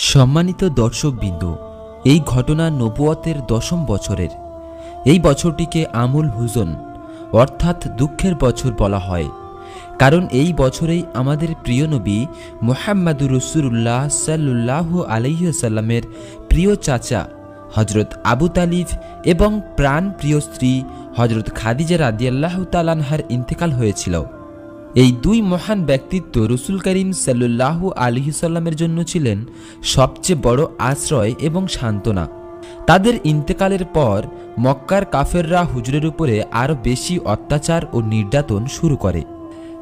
সম্মানিত দর্শকবৃন্দ, এই ঘটনা নবুয়তের দশম বছরের। এই বছরটিকে আমুল হুজন, অর্থাৎ দুঃখের বছর বলা হয়। কারণ এই বছরেই আমাদের প্রিয় নবী মোহাম্মদুর রসুল্লাহ সাল্লাহ আলহ্লামের প্রিয় চাচা হজরত আবু তালিফ এবং প্রাণ প্রিয় স্ত্রী হজরত খাদিজা রাদিয়াল্লাহ তালানহার ইন্তেকাল হয়েছিল। এই দুই মহান ব্যক্তিত্ব রসুল করিম সাল্লাহ আলহিসাল্লামের জন্য ছিলেন সবচেয়ে বড় আশ্রয় এবং সান্ত্বনা। তাদের ইন্তেকালের পর মক্কার কাফেররা হুজুরের উপরে আরও বেশি অত্যাচার ও নির্যাতন শুরু করে।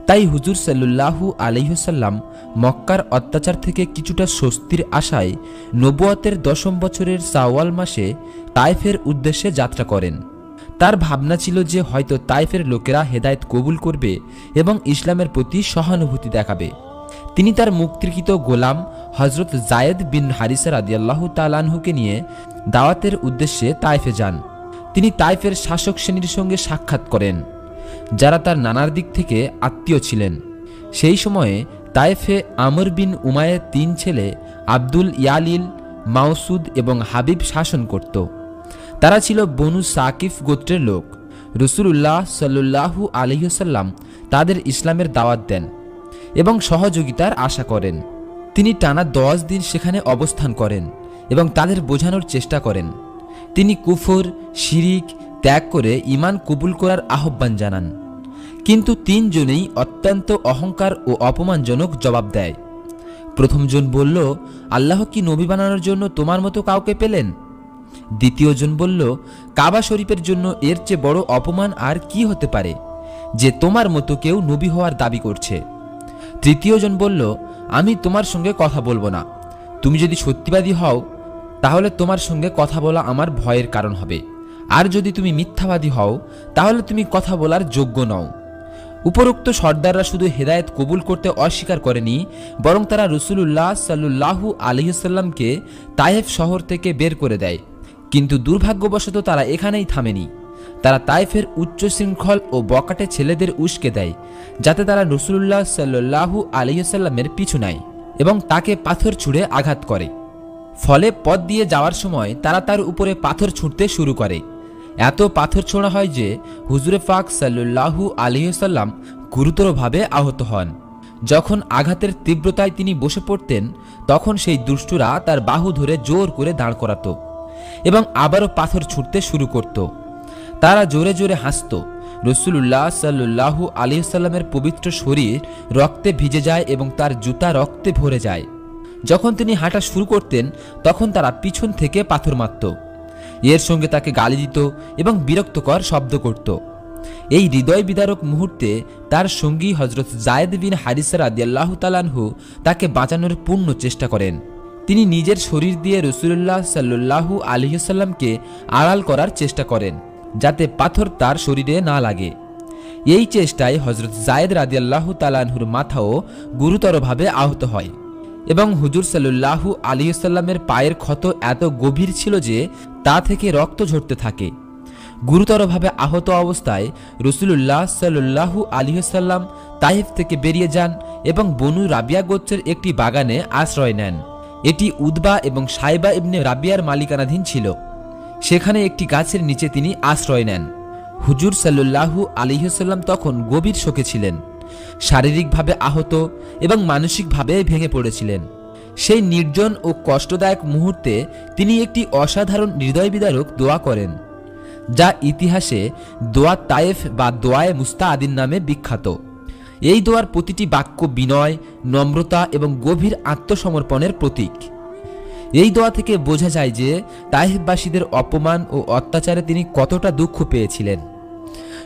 তাই হুজুর সাল্লাহু আলহিহসাল্লাম মক্কার অত্যাচার থেকে কিছুটা স্বস্তির আশায় নবুয়তের দশম বছরের সাওয়াল মাসে তাইফের উদ্দেশ্যে যাত্রা করেন। তার ভাবনা ছিল যে হয়তো তাইফের লোকেরা হেদায়েত কবুল করবে এবং ইসলামের প্রতি সহানুভূতি দেখাবে। তিনি তার মুক্তিকৃত গোলাম হজরত জায়েদ বিন হারিসা রাদিয়াল্লাহু তালানহুকে নিয়ে দাওয়াতের উদ্দেশ্যে তাইফে যান। তিনি তাইফের শাসক শ্রেণির সঙ্গে সাক্ষাৎ করেন, যারা তার নানার দিক থেকে আত্মীয় ছিলেন। সেই সময়ে তাইফে আমর বিন উমায়ের তিন ছেলে আব্দুল ইয়ালিল মাউসুদ এবং হাবিব শাসন করত। তারা ছিল বনু সাকিফ গোত্রের লোক। রসুল্লাহ সাল্লু আলহিহসাল্লাম তাদের ইসলামের দাওয়াত দেন এবং সহযোগিতার আশা করেন। তিনি টানা দশ দিন সেখানে অবস্থান করেন এবং তাদের বোঝানোর চেষ্টা করেন। তিনি কুফর, শিরিক ত্যাগ করে ইমান কবুল করার আহ্বান জানান। কিন্তু তিনজনেই অত্যন্ত অহংকার ও অপমানজনক জবাব দেয়। প্রথমজন বলল, আল্লাহ কি নবী বানানোর জন্য তোমার মতো কাউকে পেলেন? দ্বিতীয়জন বলল, কাবা শরীফের জন্য এর চেয়ে বড় অপমান আর কি হতে পারে, যে তোমার মতো কেউ নবী হওয়ার দাবি করছে? তৃতীয়জন বলল, আমি তোমার সঙ্গে কথা বলব না। তুমি যদি সত্যিবাদী হও, তাহলে তোমার সঙ্গে কথা বলা আমার ভয়ের কারণ হবে। আর যদি তুমি মিথ্যাবাদী হও, তাহলে তুমি কথা বলার যোগ্য নও। উপরোক্ত সর্দাররা শুধু হেদায়েত কবুল করতে অস্বীকার করেনি, বরং তারা রসুলুল্লাহ সাল্লু আলহিসাল্লামকে তায়েফ শহর থেকে বের করে দেয়। কিন্তু দুর্ভাগ্যবশত তারা এখানেই থামেনি। তারা তাইফের উচ্চ শৃঙ্খল ও বকাটে ছেলেদের উস্কে দেয়, যাতে তারা রসুল্লাহ সাল্লু আলহিসাল্লামের পিছু নেয় এবং তাকে পাথর ছুঁড়ে আঘাত করে। ফলে পথ দিয়ে যাওয়ার সময় তারা তার উপরে পাথর ছুঁড়তে শুরু করে। এত পাথর ছোঁড়া হয় যে হুজুরে ফাক সাল্লু আলহিসাল্লাম গুরুতরভাবে আহত হন। যখন আঘাতের তীব্রতায় তিনি বসে পড়তেন, তখন সেই দুষ্টুরা তার বাহু ধরে জোর করে দাঁড় করাতো। এবং আবারও পাথর ছুটতে শুরু করত। তারা জোরে জোরে হাসত। রসুল্লাহ সাল্লু আলিয়াল্লামের পবিত্র শরীর রক্তে ভিজে যায় এবং তার জুতা রক্তে ভরে যায়। যখন তিনি হাঁটা শুরু করতেন, তখন তারা পিছন থেকে পাথর মারত। এর সঙ্গে তাকে গালি দিত এবং বিরক্তকর শব্দ করত। এই হৃদয় বিদারক মুহূর্তে তার সঙ্গী হজরত জায়েদ বিন হারিসার আদিয়াল্লাহ তালানহু তাকে বাঁচানোর পূর্ণ চেষ্টা করেন। তিনি নিজের শরীর দিয়ে রসুল্লাহ সাল্লু আলহিসাল্লামকে আড়াল করার চেষ্টা করেন, যাতে পাথর তার শরীরে না লাগে। এই চেষ্টায় হজরত জায়েদ রাদিয়াল্লাহ তালানহুর মাথাও গুরুতরভাবে আহত হয় এবং হুজুর সাল্লু আলিয়াল্লামের পায়ের ক্ষত এত গভীর ছিল যে তা থেকে রক্ত ঝরতে থাকে। গুরুতরভাবে আহত অবস্থায় রসুল্লাহ সাল্লু আলিহাল্লাম তাইফ থেকে বেরিয়ে যান এবং বনু রাবিয়া গোচ্ছের একটি বাগানে আশ্রয় নেন। এটি উদ্বা এবং সাইবা ইবনে রাবিয়ার মালিকানাধীন ছিল। সেখানে একটি গাছের নিচে তিনি আশ্রয় নেন। হুজুর সাল্লু আলিহাল্লাম তখন গভীর শোকে ছিলেন। শারীরিকভাবে আহত এবং মানসিকভাবে ভেঙে পড়েছিলেন। সেই নির্জন ও কষ্টদায়ক মুহূর্তে তিনি একটি অসাধারণ হৃদয় বিদারক দোয়া করেন, যা ইতিহাসে দোয়া তায়েফ বা দোয়ায়ে মুস্তা আদিন নামে বিখ্যাত। এই দোয়ার প্রতিটি বাক্য বিনয়, নম্রতা এবং গভীর আত্মসমর্পণের প্রতীক। এই দোয়া থেকে বোঝা যায় যে তাইফবাসীদের অপমান ও অত্যাচারে তিনি কতটা দুঃখ পেয়েছিলেন।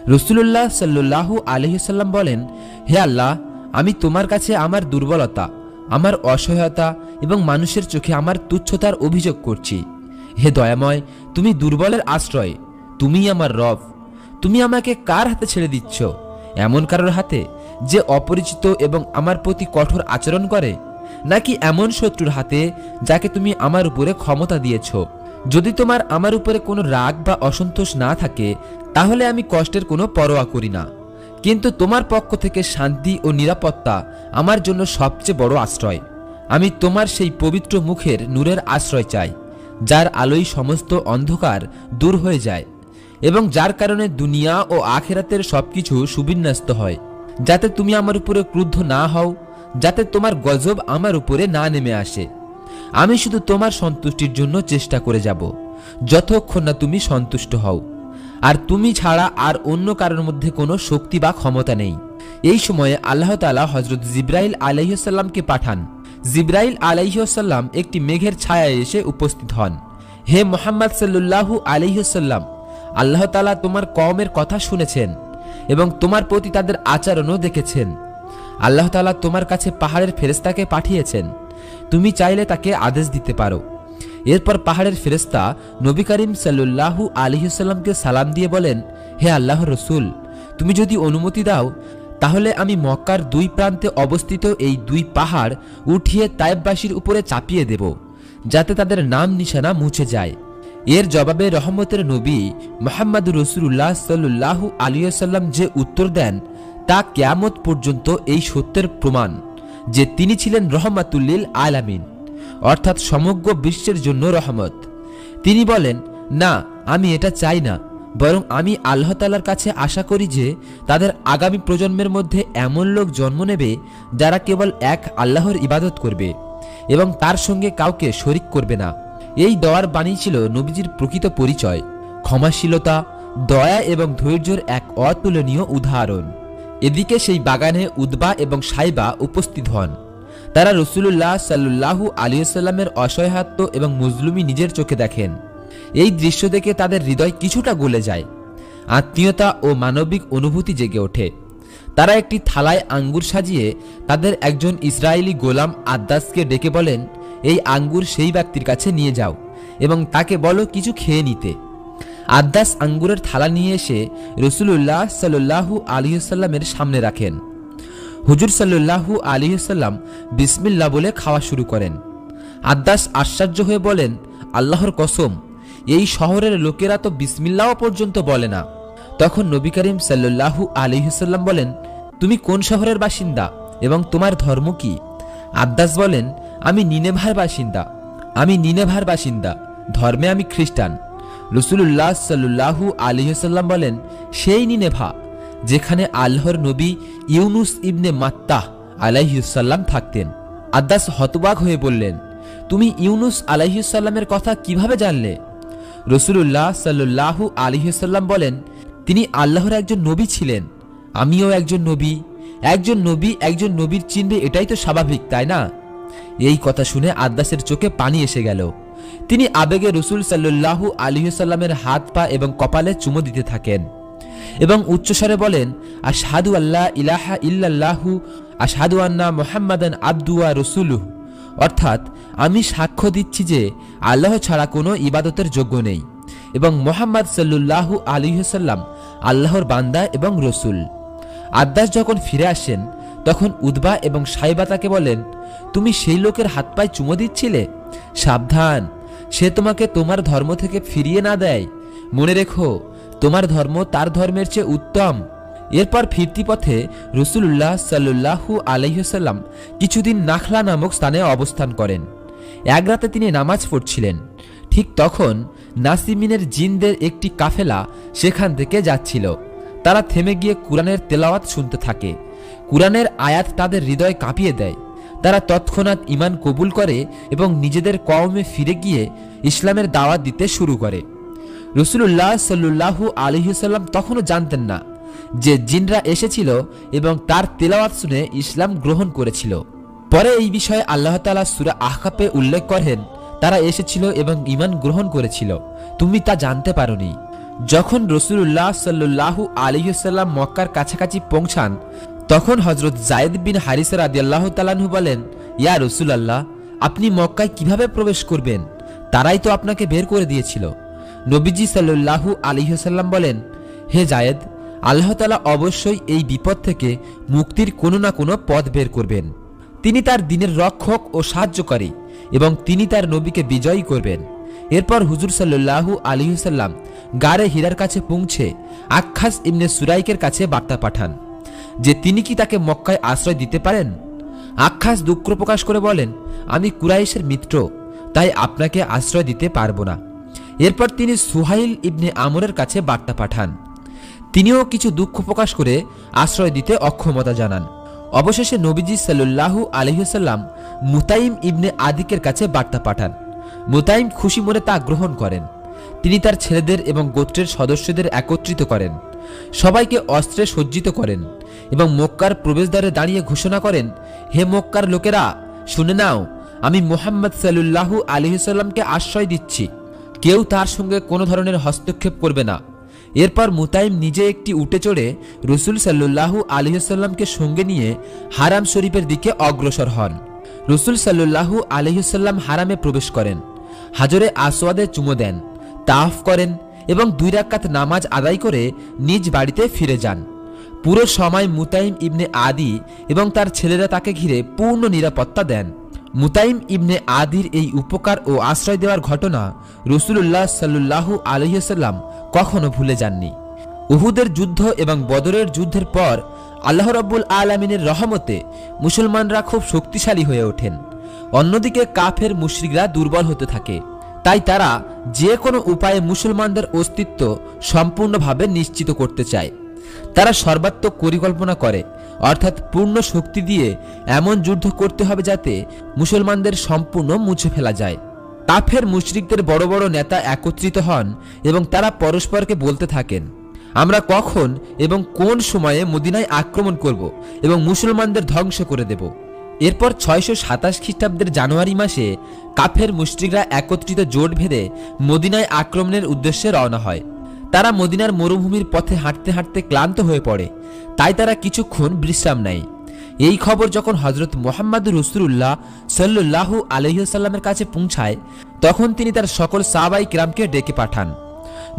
রসুল্লাহ সাল্লু আলহিসাল্লাম বলেন, হে আল্লাহ, আমি তোমার কাছে আমার দুর্বলতা, আমার অসহায়তা এবং মানুষের চোখে আমার তুচ্ছতার অভিযোগ করছি। হে দয়াময়, তুমি দুর্বলের আশ্রয় তুমি আমার রব। তুমি আমাকে কার হাতে ছেড়ে দিচ্ছ? এমন কারোর হাতে? যে অপরিচিত এবং আমার প্রতি কঠোর আচরণ করে? নাকি এমন শত্রুর হাতে যাকে তুমি আমার উপরে ক্ষমতা দিয়েছ? যদি তোমার আমার উপরে কোনো রাগ বা অসন্তোষ না থাকে, তাহলে আমি কষ্টের কোনো পরোয়া করি না। কিন্তু তোমার পক্ষ থেকে শান্তি ও নিরাপত্তা আমার জন্য সবচেয়ে বড় আশ্রয়। আমি তোমার সেই পবিত্র মুখের নূরের আশ্রয় চাই, যার আলোয় সমস্ত অন্ধকার দূর হয়ে যায়, এবং যার কারণে দুনিয়া ও আখেরাতের সবকিছু সুবিন্যস্ত হয়। যাতে তুমি আমার উপরে ক্রুদ্ধ না হও, যাতে তোমার গজব আমার উপরে না নেমে আসে। আমি শুধু তোমার সন্তুষ্টির জন্য চেষ্টা করে যাব, যতক্ষণ না তুমি সন্তুষ্ট হও। আর তুমি ছাড়া আর অন্য কারোর মধ্যে কোনো শক্তি বা ক্ষমতা নেই। এই সময়ে আল্লাহ তালা হজরত জিব্রাইল আলাইসাল্লামকে পাঠান। জিব্রাইল আলাইসাল্লাম একটি মেঘের ছায়ায় এসে উপস্থিত হন। হে মোহাম্মদ সাল্লু আলাইসাল্লাম আল্লাহ তালা তোমার কমের কথা শুনেছেন। এবং তোমার প্রতি তাদের আচরণও দেখেছেন। আল্লাহ তালা তোমার কাছে পাহাড়ের ফেরেস্তাকে পাঠিয়েছেন। তুমি চাইলে তাকে আদেশ দিতে পারো। এরপর পাহাড়ের ফেরেস্তা নবী করিম সাল্লু আলিহাল্লামকে সালাম দিয়ে বলেন, হে আল্লাহ রসুল, তুমি যদি অনুমতি দাও, তাহলে আমি মক্কার দুই প্রান্তে অবস্থিত এই দুই পাহাড় উঠিয়ে তায়েববাসীর উপরে চাপিয়ে দেব, যাতে তাদের নাম নিশানা মুছে যায়। এর জবাবে রহমতের নবী মোহাম্মদ রসুল্লাহ সাল্লু আলিয়াল্লাম যে উত্তর দেন, তা কেয়ামত পর্যন্ত এই সত্যের প্রমাণ, যে তিনি ছিলেন রহমাতুল্লিল আলামিন, অর্থাৎ সমগ্র বিশ্বের জন্য রহমত। তিনি বলেন, না, আমি এটা চাই না, বরং আমি আল্লাহ তালার কাছে আশা করি যে তাদের আগামী প্রজন্মের মধ্যে এমন লোক জন্ম নেবে যারা কেবল এক আল্লাহর ইবাদত করবে এবং তার সঙ্গে কাউকে শরিক করবে না। এই দোয়ার বাণী ছিল নবীজির প্রকৃত পরিচয়, ক্ষমাশীলতা, দয়া এবং ধৈর্যের এক অতুলনীয় উদাহরণ। এদিকে সেই বাগানে উদ্বা এবং সাইবা উপস্থিত হন। তারা রসুল্লাহ সাল্লু আলিয়াল্লামের অসহায়ত্ব এবং মজলুমি নিজের চোখে দেখেন। এই দৃশ্য দেখে তাদের হৃদয় কিছুটা গলে যায়। আত্মীয়তা ও মানবিক অনুভূতি জেগে ওঠে। তারা একটি থালায় আঙ্গুর সাজিয়ে তাদের একজন ইসরায়েলি গোলাম আদ্দাসকে ডেকে বলেন এই আঙ্গুর সেই ব্যক্তির কাছে নিয়ে যাও এবং তাকে বলো কিছু খেয়ে নিতে। আদ্দাস আঙ্গুরের থালা নিয়ে এসে রসুল্লাহ সাল্লু আলিহাল্লামের সামনে রাখেন। হুজুর সাল্লু আলিহাল্লাম বিসমিল্লা বলে খাওয়া শুরু করেন। আদ্দাস আশ্চর্য হয়ে বলেন, আল্লাহর কসম, এই শহরের লোকেরা তো বিসমিল্লাও পর্যন্ত বলে না। তখন নবী করিম সাল্লু আলিহাল্লাম বলেন, তুমি কোন শহরের বাসিন্দা এবং তোমার ধর্ম কি? আদ্দাস বলেন আমি নিনেভার বাসিন্দা। আমি নিনেভার বাসিন্দা। ধর্মে আমি খ্রিস্টান। রসুল্লাহ সাল্লু আলিহাল্লাম বলেন, সেই নিনেভা যেখানে আল্লাহর নবী ইউনুস ইবনে মাত্তাহ আলাইসাল্লাম থাকতেন। আদ্দাস হতবাক হয়ে বললেন, তুমি ইউনুস আলাইসাল্লামের কথা কীভাবে জানলে? রসুল্লাহ সাল্লু আলিহাল্লাম বলেন, তিনি আল্লাহর একজন নবী ছিলেন। আমিও একজন নবী। একজন নবী একজন নবীর চিনবে এটাই তো স্বাভাবিক, তাই না? এই কথা শুনে আদ্দাসের চোখে পানি এসে গেল। তিনি আবেগে রসুল সাল্লু আলিহাল্লামের হাত পা এবং কপালে চুমো দিতে থাকেন এবং উচ্চস্বরে বলেন, আশহাদু আল্লাহ ইলাহা ইল্লাল্লাহু, আশহাদু আন্না মোহাম্মদান আব্দুয়া রসুলুহ। অর্থাৎ, আমি সাক্ষ্য দিচ্ছি যে আল্লাহ ছাড়া কোনো ইবাদতের যোগ্য নেই এবং মোহাম্মদ সাল্লু আলিহাল্লাম আল্লাহর বান্দা এবং রসুল। আদ্দাস যখন ফিরে আসেন, তখন উদ্বা এবং সাইবা তাকে বলেন তুমি সেই লোকের হাত পায়ে চুমো দিচ্ছিলে? সাবধান। সে তোমাকে তোমার ধর্ম থেকে ফিরিয়ে না দেয়। মনে রেখো, তোমার ধর্ম তার ধর্মের চেয়ে উত্তম। এরপর ফিরতি পথে রসুল্লাহ সাল্লু আলহ্লাম কিছুদিন নাখলা নামক স্থানে অবস্থান করেন। এক রাতে তিনি নামাজ পড়ছিলেন। ঠিক তখন নাসিমিনের জিনদের একটি কাফেলা সেখান থেকে যাচ্ছিল। তারা থেমে গিয়ে কোরআনের তেলাওয়াত শুনতে থাকে। কুরআনের আয়াত তাদের হৃদয় কাঁপিয়ে দেয়। তারা তৎক্ষণাৎ ইমান কবুল করে এবং নিজেদের কওমে ফিরে গিয়ে ইসলামের দাওয়াত দিতে শুরু করে। রসুল্লাহ সাল্লু আলহিসাল্লাম তখনও জানতেন না যে জিনরা এসেছিল এবং তার তেলাওয়াত শুনে ইসলাম গ্রহণ করেছিল। পরে এই বিষয়ে আল্লাহ তালা সুরা আহকাপে উল্লেখ করেন, তারা এসেছিল এবং ইমান গ্রহণ করেছিল। তুমি তা জানতে পারোনি। যখন রসুল্লাহ সাল্লু আলিহাল্লাম মক্কার কাছাকাছি পৌঁছান তখন হজরত জায়দ বিন হারিসের আদি আল্লাহ তালাহু বলেন, ইয়া রসুল আল্লাহ আপনি মক্কায় কীভাবে প্রবেশ করবেন? তারাই তো আপনাকে বের করে দিয়েছিল। নবীজি সাল্লু আলিহাল্লাম বলেন, হে জায়েদ আল্লাহ তালা অবশ্যই এই বিপদ থেকে মুক্তির কোনো না কোনো পথ বের করবেন। তিনি তার দিনের রক্ষক ও সাহায্যকারী এবং তিনি তার নবীকে বিজয়ী করবেন। এরপর হুজুর সাল্লু আলিহাল্লাম গাড়ে হীরার কাছে পৌঁছে আখাস ইমনে সুরাইকের কাছে বার্তা পাঠান। যে তিনি কি তাকে মক্কায় আশ্রয় দিতে পারেন? আখ্যাস দুঃখ প্রকাশ করে বলেন, আমি কুরাইশের মিত্র, তাই আপনাকে আশ্রয় দিতে পারব না। এরপর তিনি সুহাইল ইবনে আমরের কাছে বার্তা পাঠান। তিনিও কিছু দুঃখ প্রকাশ করে আশ্রয় দিতে অক্ষমতা জানান। অবশেষে নবীজি সাল্লু আলহিসাল্লাম মুতাইম ইবনে আদিকের কাছে বার্তা পাঠান। মুতাইম খুশি মনে তা গ্রহণ করেন। তিনি তার ছেলেদের এবং গোত্রের সদস্যদের একত্রিত করেন। সবাইকে অস্ত্রে সজ্জিত করেন। এবং মক্কার প্রবেশদ্বারে দাঁড়িয়ে ঘোষণা করেন, হে মক্কার লোকেরা, শুনে নাও, আমি মোহাম্মদ সাল্লু আলহিসাল্লামকে আশ্রয় দিচ্ছি। কেউ তার সঙ্গে কোনো ধরনের হস্তক্ষেপ করবে না। এরপর মুতাইম নিজে একটি উটে চড়ে রসুল সাল্লু আলহিসাল্লামকে সঙ্গে নিয়ে হারাম শরীফের দিকে অগ্রসর হন। রসুল সাল্লু আলহিসাল্লাম হারামে প্রবেশ করেন, হাজরে আসোয়াদে চুমো দেন তাফ করেন এবং দুই রাক্কাত নামাজ আদায় করে নিজ বাড়িতে ফিরে যান। পুরো সময় মুতাইম ইবনে আদি এবং তার ছেলেরা তাকে ঘিরে পূর্ণ নিরাপত্তা দেন। মুতাইম ইবনে আদির এই উপকার ও আশ্রয় দেওয়ার ঘটনা রসুল্লাহ সাল্লু আলহিসাল্লাম কখনো ভুলে যাননি। উহুদের যুদ্ধ এবং বদরের যুদ্ধের পর আল্লাহ রব্বুল আলমিনের রহমতে মুসলমানরা খুব শক্তিশালী হয়ে ওঠেন। অন্যদিকে কাফের মুশরিকরা দুর্বল হতে থাকে। তাই তারা যে কোনো উপায়ে মুসলমানদের অস্তিত্ব সম্পূর্ণভাবে নিশ্চিত করতে চায়। তারা সর্বাত্মক পরিকল্পনা করে, অর্থাৎ পূর্ণ শক্তি দিয়ে এমন যুদ্ধ করতে হবে যাতে মুসলমানদের সম্পূর্ণ মুছে ফেলা যায়। কাফের মুশরিকদের বড় বড় নেতা একত্রিত হন এবং তারা পরস্পরকে বলতে থাকেন, আমরা কখন এবং কোন সময়ে মদিনায় আক্রমণ করব এবং মুসলমানদের ধ্বংস করে দেব? এরপর ছয়শো সাতাশ খ্রিস্টাব্দের জানুয়ারি মাসে কাফের মুশরিকরা একত্রিত জোট ভেদে মদিনায় আক্রমণের উদ্দেশ্যে রওনা হয়। তারা মদিনার মরুভূমির পথে হাঁটতে হাঁটতে ক্লান্ত হয়ে পড়ে। তাই তারা কিছুক্ষণ বিশ্রাম নেয়। এই খবর যখন হজরত মোহাম্মদ রসুল্লাহ সাল্লু আলহিসাল্লামের কাছে পৌঁছায়, তখন তিনি তার সকল সাবাই ক্রামকে ডেকে পাঠান।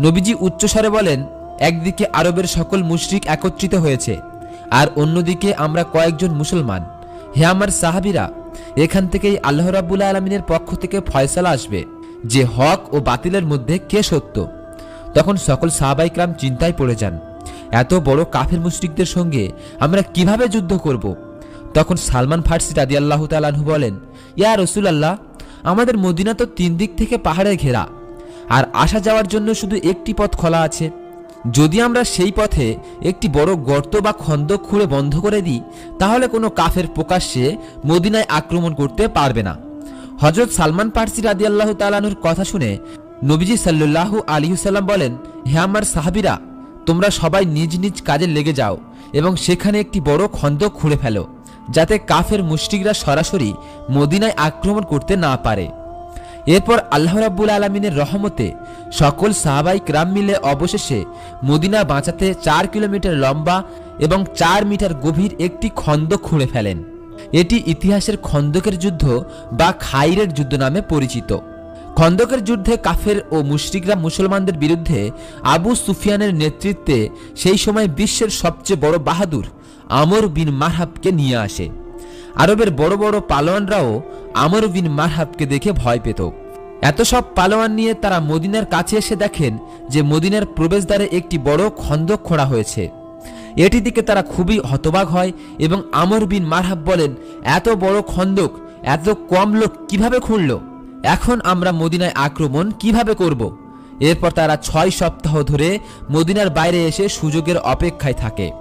নবীজি উচ্চস্বরে বলেন, একদিকে আরবের সকল মুশরিক একত্রিত হয়েছে, আর অন্যদিকে আমরা কয়েকজন মুসলমান। হে আমার সাহাবিরা, এখান থেকেই আল্লাহ রাবুল্লা আলমিনের পক্ষ থেকে ফয়সালা আসবে, যে হক ও বাতিলের মধ্যে কে সত্য? তখন সকল সাহাবাইকরাম চিন্তায় পড়ে যান, এত বড় কাফের মুশরিকদের সঙ্গে আমরা কীভাবে যুদ্ধ করব? তখন সালমান ফার্সি রাদি আল্লাহ তালাহু বলেন, ইয়া রসুল আল্লাহ আমাদের মদিনা তো তিন দিক থেকে পাহাড়ে ঘেরা, আর আসা যাওয়ার জন্য শুধু একটি পথ খোলা আছে। যদি আমরা সেই পথে একটি বড় গর্ত বা খন্দ খুঁড়ে বন্ধ করে দিই, তাহলে কোনো কাফের প্রকাশ্যে মদিনায় আক্রমণ করতে পারবে না। হজরত সালমান পার্সি রাদি আল্লাহ তালানুর কথা শুনে নবীজি সাল্লু আলিহুসাল্লাম বলেন, হে আমার সাহাবিরা, তোমরা সবাই নিজ নিজ কাজে লেগে যাও এবং সেখানে একটি বড় খন্দ খুঁড়ে ফেলো, যাতে কাফের মুষ্টিকরা সরাসরি মদিনায় আক্রমণ করতে না পারে। এরপর আল্লাহ রাব্বুল আলমিনের রহমতে সকল সাহাবাই ক্রাম মিলে অবশেষে মদিনা বাঁচাতে চার কিলোমিটার লম্বা এবং চার মিটার গভীর একটি খন্দ খুঁড়ে ফেলেন। এটি ইতিহাসের খন্দকের যুদ্ধ বা খাইরের যুদ্ধ নামে পরিচিত। খন্দকের যুদ্ধে কাফের ও মুশরিকরা মুসলমানদের বিরুদ্ধে আবু সুফিয়ানের নেতৃত্বে সেই সময় বিশ্বের সবচেয়ে বড় বাহাদুর আমর বিন মারহাবকে নিয়ে আসে। আরবের বড় বড় পালোয়ানরাও আমর বিন মারহাবকে দেখে ভয় পেত। এত সব পালোয়ান নিয়ে তারা মদিনার কাছে এসে দেখেন যে মদিনার প্রবেশদ্বারে একটি বড় খন্দক খোঁড়া হয়েছে। এটি দিকে তারা খুবই হতবাক হয় এবং আমর বিন মারহাব বলেন, এত বড় খন্দক, এত কম লোক কীভাবে খুঁড়ল? এখন আমরা মদিনায় আক্রমণ কীভাবে করব? এরপর তারা ছয় সপ্তাহ ধরে মদিনার বাইরে এসে সুযোগের অপেক্ষায় থাকে।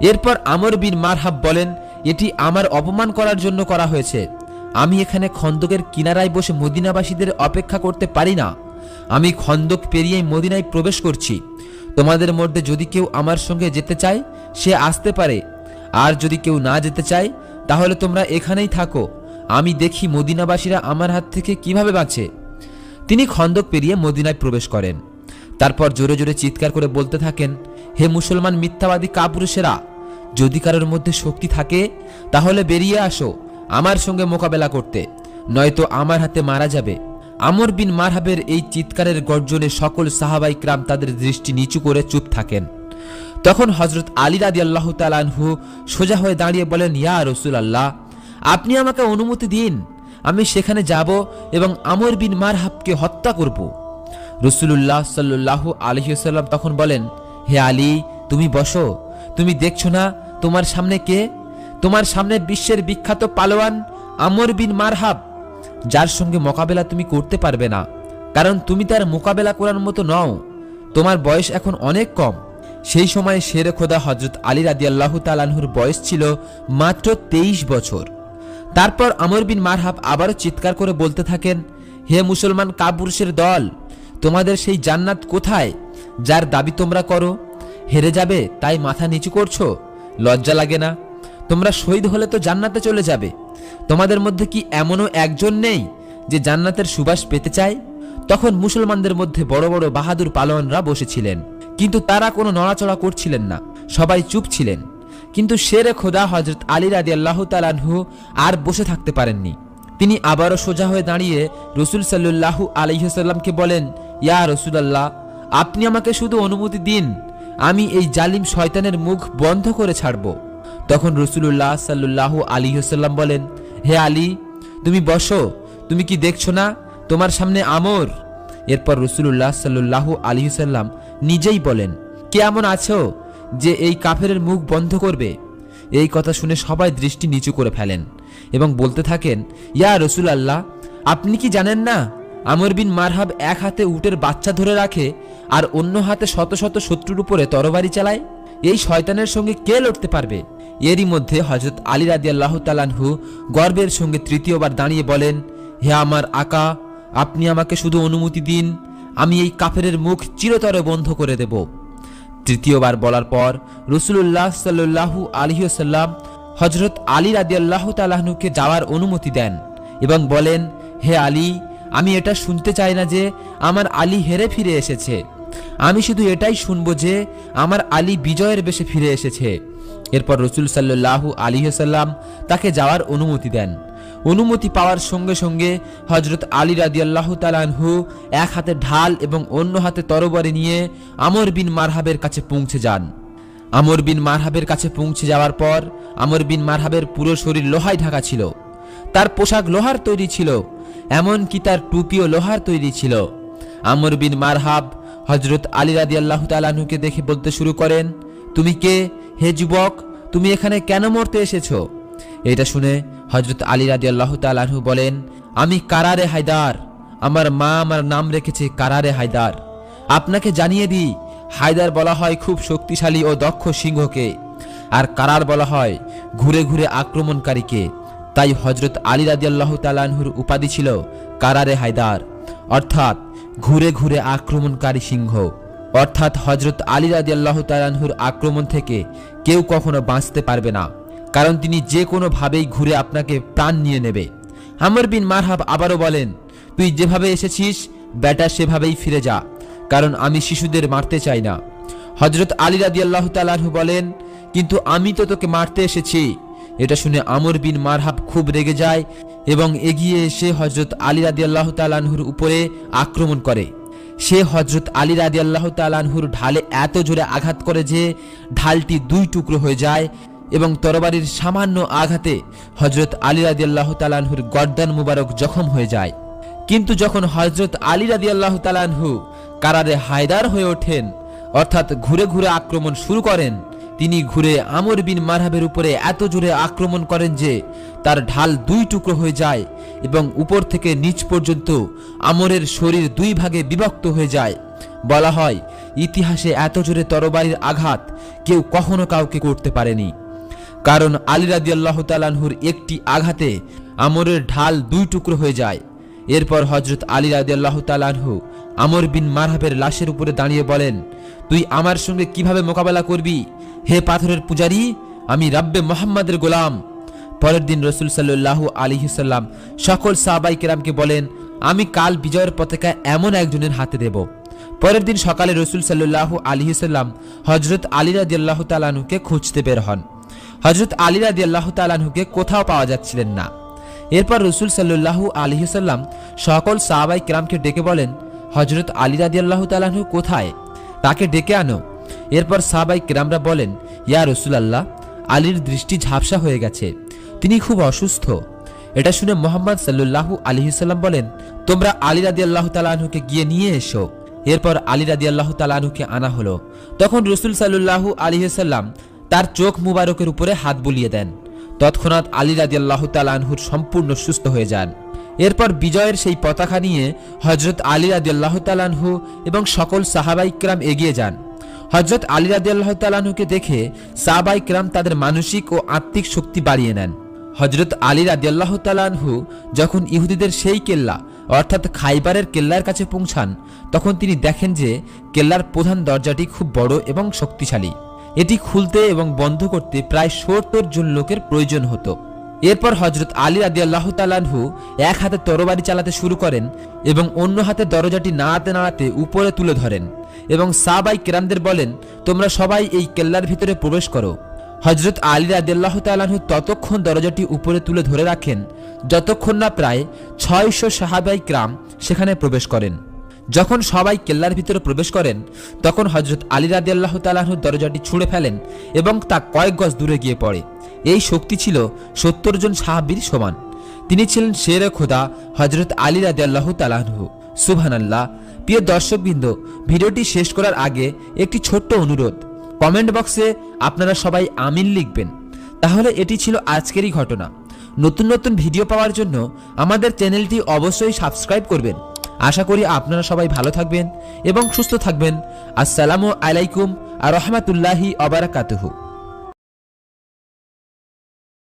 এরপর আমর বিন মারহাব বলেন, এটি আমার অপমান করার জন্য করা হয়েছে। আমি এখানে খন্দকের কিনারায় বসে মদিনাবাসীদের অপেক্ষা করতে পারি না। আমি খন্দক পেরিয়ে মদিনায় প্রবেশ করছি। তোমাদের মধ্যে যদি কেউ আমার সঙ্গে যেতে চায়, সে আসতে পারে। আর যদি কেউ না যেতে চায়, তাহলে তোমরা এখানেই থাকো। আমি দেখি মদিনাবাসীরা আমার হাত থেকে কীভাবে বাঁচে। তিনি খন্দক পেরিয়ে মদিনায় প্রবেশ করেন। তারপর জোরে জোরে চিৎকার করে বলতে থাকেন, হে মুসলমান মিথ্যাবাদী কাপুরুষেরা, যদি কারোর মধ্যে শক্তি থাকে, তাহলে বেরিয়ে আসো, আমার সঙ্গে মোকাবেলা করতে। নয়তো আমার হাতে মারা যাবে। আমর বিন মারহাবের এই চিৎকারের গর্জনে সকল সাহাবাই ক্রাম তাদের দৃষ্টি নিচু করে চুপ থাকেন। তখন হজরত আলী রাদি আল্লাহ তালানহু সোজা হয়ে দাঁড়িয়ে বলেন, ইয়া রসুল আল্লাহ আপনি আমাকে অনুমতি দিন। আমি সেখানে যাব এবং আমর বিন মারহাবকে হত্যা করব। রসুল্লাহ সাল্লাহ আলহিসাল্লাম তখন বলেন, হে আলী, তুমি বসো। তুমি দেখছ না তোমার সামনে কে? তোমার সামনে বিশ্বের বিখ্যাত পালোয়ান আমর বিন মারহাব। যার সঙ্গে মোকাবেলা তুমি করতে পারবে না। কারণ তুমি তার মোকাবেলা করার মতো নও। তোমার বয়স এখন অনেক কম। সেই সময় শের খোদা হজরত আলী রাদি আল্লাহ তালানহুর বয়স ছিল মাত্র তেইশ বছর। তারপর আমর বিন মারহাব আবারও চিৎকার করে বলতে থাকেন, হে মুসলমান কাপুরুষের দল, তোমাদের সেই জান্নাত কোথায় যার দাবি তোমরা করো? হেরে যাবে, তাই মাথা নিচু করছ? লজ্জা লাগে না। তোমরা শহীদ হলে তো জান্নাতে চলে যাবে। তোমাদের মধ্যে কি এমনও একজন নেই যে জান্নাতের সুবাস পেতে চায়? তখন মুসলমানদের মধ্যে বড় বড় বাহাদুর পালোয়ানরা বসেছিলেন, কিন্তু তারা কোনো নড়াচড়া করছিলেন না। সবাই চুপ ছিলেন। কিন্তু শেরে খোদা হজরত আলী রাদি আল্লাহ তালানহু আর বসে থাকতে পারেননি। তিনি আবারও সোজা হয়ে দাঁড়িয়ে রসুল সাল্লু আলহিহাল্লামকে বলেন, ইয়া রসুলাল্লাহ, আপনি আমাকে শুধু অনুমতি দিন, আমি এই জালিম শয়তানের মুখ বন্ধ করে ছাড়ব। তখন রসুল্লাহ সাল্লাহ আলিহাল্লাম বলেন, হে আলী, তুমি বসো, তুমি কি দেখছ না তোমার সামনে আমর? এরপর রসুল্লাহ সাল্লাহ আলিহাল্লাম নিজেই বলেন, কে এমন আছো যে এই কাফেরের মুখ বন্ধ করবে। এই কথা শুনে সবাই দৃষ্টি নিচু করে ফেলেন এবং বলতে থাকেন, ইয়া রসুল আল্লাহ আপনি কি জানেন না, আমর বিন মারহাব এক হাতে উটের বাচ্চা ধরে রাখে আর অন্য হাতে শত শত শত্রুর উপরে তরবারি চালায়? এই শয়তানের সঙ্গে কে লড়তে পারবে? এরই মধ্যে হজরত আলী রাদি আল্লাহ তালানহু গর্বের সঙ্গে তৃতীয়বার দাঁড়িয়ে বলেন, হে আমার আকা, আপনি আমাকে শুধু অনুমতি দিন, আমি এই কাফেরের মুখ চিরতরে বন্ধ করে দেব। তৃতীয়বার বলার পর রসুল্লাহ সাল্লু আলহিসাল্লাম হজরত আলী রাদি আল্লাহ তালাহনুকে যাওয়ার অনুমতি দেন এবং বলেন, হে আলী, আমি এটা শুনতে চাই না যে আমার আলী হেরে ফিরে এসেছে। আমি শুধু এটাই শুনব যে আমার আলী বিজয়ের বেশে ফিরে এসেছে। এরপর রসুল সাল্লাহু আলিহাল্লাম তাকে যাওয়ার অনুমতি দেন। অনুমতি পাওয়ার সঙ্গে সঙ্গে হজরত আলী রাদি আল্লাহ এক হাতে ঢাল এবং অন্য হাতে তরবারি নিয়ে আমর বিন মারহাবের কাছে পৌঁছে যান। আমর বিন মারহাবের কাছে পৌঁছে যাওয়ার পর আমর বিন মারহাবের পুরো শরীর লোহায় ঢাকা ছিল। তার পোশাক লোহার তৈরি ছিল, এমনকি তার টুপিও লোহার তৈরি ছিল। আমর বিন মারহাব হজরত আলী রাদি আল্লাহ তালাহুকে দেখে বলতে শুরু করেন, তুমি কে? হে যুবক, তুমি এখানে কেন মরতে এসেছ? এটা শুনে হজরত আলী রাদি আল্লাহ তালাহু বলেন, আমি কারারে হায়দার। আমার মা আমার নাম রেখেছে কারারে হায়দার। আপনাকে জানিয়ে দিই, হায়দার বলা হয় খুব শক্তিশালী ও দক্ষ সিংহকে। আর কারার বলা হয় ঘুরে ঘুরে আক্রমণকারীকে। তাই হজরত আলী রাজি আল্লাহ তালাহুর উপাধি ছিল কারারে হায়দার। অর্থাৎ ঘুরে ঘুরে আক্রমণকারী সিংহ। অর্থাৎ হজরত আলী রাজি আল্লাহ তালাহুর আক্রমণ থেকে কেউ কখনো বাঁচতে পারবে না। কারণ তিনি যে কোনোভাবেই ঘুরে আপনাকে প্রাণ নিয়ে নেবে। আমর বিন মারহাব আবারও বলেন, তুই যেভাবে এসেছিস ব্যাটা সেভাবেই ফিরে যা, কারণ আমি শিশুদের মারতে চাই না। হজরত আলী রাদি আল্লাহ তালাহু বলেন, কিন্তু আমি তো তোকে মারতে এসেছি। এটা শুনে আমর বিন মারহাব খুব রেগে যায় এবং এগিয়ে এসে হজরত আলী রাদি আল্লাহ তালানহুর উপরে আক্রমণ করে। সে হজরত আলী রাদি আল্লাহ তালানহুর ঢালে এত জোরে আঘাত করে যে ঢালটি দুই টুকরো হয়ে যায় এবং তরবারির সামান্য আঘাতে হজরত আলী রাদি আল্লাহ তালানহুর গর্দান মুবারক জখম হয়ে যায়। কিন্তু যখন হজরত আলী রাদি আল্লাহ তালানহু কারারে হায়দার হয়ে ওঠেন, অর্থাৎ ঘুরে ঘুরে আক্রমণ শুরু করেন, তিনি ঘুরে আমর বিন মারহাবের উপরে এত জোরে আক্রমণ করেন যে তার ঢাল দুই টুকরো হয়ে যায় এবং উপর থেকে নিচ পর্যন্ত আমরের শরীর দুই ভাগে বিভক্ত হয়ে যায়। বলা হয়, ইতিহাসে এত জোরে তরবারির আঘাত কেউ কখনো কাউকে করতে পারেনি। কারণ আলী রাদি আল্লাহ তালানহুর একটি আঘাতে আমরের ঢাল দুই টুকরো হয়ে যায়। এরপর হজরত আলী রাদি আল্লাহ তালানহু আমর বিন মারহাবের লাশের উপরে দাঁড়িয়ে বলেন, তুই আমার সঙ্গে কীভাবে মোকাবেলা করবি? হে পাথরের পূজারি, আমি রাব্বে মোহাম্মদের গোলাম। পরের দিন রসুল সাল্লু আলিহাল্লাম সকল সাহাবাই কেরামকে বলেন, আমি কাল বিজয়ের পতাকা এমন একজনের হাতে দেব। পরের দিন সকালে রসুল সাল্লাহ আলিহাল্লাম হজরত আলী রাদি আল্লাহ তালানুকে খুঁজতে বের হন। হজরত আলী রাদি আল্লাহ তালাহুকে কোথাও পাওয়া যাচ্ছিলেন না। এরপর রসুল সাল্লু আলহিসাল্লাম সকল সাহাবাই কিরামকে ডেকে বলেন হজরত আলী রাদি আল্লাহ তালাহু কোথায়? তাকে ডেকে আনো। এরপর সাহাবাই কিরামরা বলেন, ইয়া রসুল আল্লাহ আলীর দৃষ্টি ঝাপসা হয়ে গেছে। তিনি খুব অসুস্থ। এটা শুনে মোহাম্মদ সাল্লু আলহিসাল্লাম বলেন, তোমরা আলী রাদি আল্লাহ তালাহুকে গিয়ে নিয়ে এসো। এরপর আলী রাদি আল্লাহ তালাহুকে আনা হলো। তখন রসুল সাল্লু আলহিসাল্লাম তার চোখ মুবারকের উপরে হাত বুলিয়ে দেন। তৎক্ষণাৎ আলী রাজি আল্লাহ তালানহুর সম্পূর্ণ সুস্থ হয়ে যান। এরপর বিজয়ের সেই পতাকা নিয়ে হজরত আলী রাজি আল্লাহ তালানহু এবং সকল সাহাবাইকরাম এগিয়ে যান। হজরত আলী রাজি আল্লাহ তালানহুকে দেখে সাহাবাইকরাম তাদের মানসিক ও আত্মিক শক্তি বাড়িয়ে নেন। হজরত আলী রাজি আল্লাহ তালানহু যখন ইহুদিদের সেই কেল্লা, অর্থাৎ খাইবারের কেল্লার কাছে পৌঁছান, তখন তিনি দেখেন যে কেল্লার প্রধান দরজাটি খুব বড় এবং শক্তিশালী। এটি খুলতে এবং বন্ধ করতে প্রায় সত্তর জন লোকের প্রয়োজন হতো। এরপর হজরত আলী আদি আল্লাহ তালানহু এক হাতে তরবারি চালাতে শুরু করেন এবং অন্য হাতে দরজাটি নাড়াতে নাড়াতে উপরে তুলে ধরেন এবং সাবাই কেরামদের বলেন, তোমরা সবাই এই কেল্লার ভিতরে প্রবেশ করো। হজরত আলী আদিল্লাহ তালাহু ততক্ষণ দরজাটি উপরে তুলে ধরে রাখেন, যতক্ষণ না প্রায় ছয়শো সাহাবাই গ্রাম সেখানে প্রবেশ করেন। যখন সবাই কেল্লার ভিতরে প্রবেশ করেন, তখন হজরত আলী রাদি আল্লাহ তালাহুর দরজাটি ছুঁড়ে ফেলেন এবং তা কয়েক গজ দূরে গিয়ে পড়ে। এই শক্তি ছিল সত্তর জন সাহাবির সমান। তিনি ছিলেন শের খোদা হজরত আলী রাদি আল্লাহ তালাহু সুবহান আল্লাহ প্রিয় দর্শকবৃন্দ, ভিডিওটি শেষ করার আগে একটি ছোট্ট অনুরোধ। কমেন্ট বক্সে আপনারা সবাই আমিন লিখবেন। তাহলে এটি ছিল আজকেরই ঘটনা। নতুন নতুন ভিডিও পাওয়ার জন্য আমাদের চ্যানেলটি অবশ্যই সাবস্ক্রাইব করবেন। আশা করি আপনারা সবাই ভালো থাকবেন এবং সুস্থ থাকবেন। আসসালামু আলাইকুম আর রহমাতুল্লাহি অবারাকাতুহু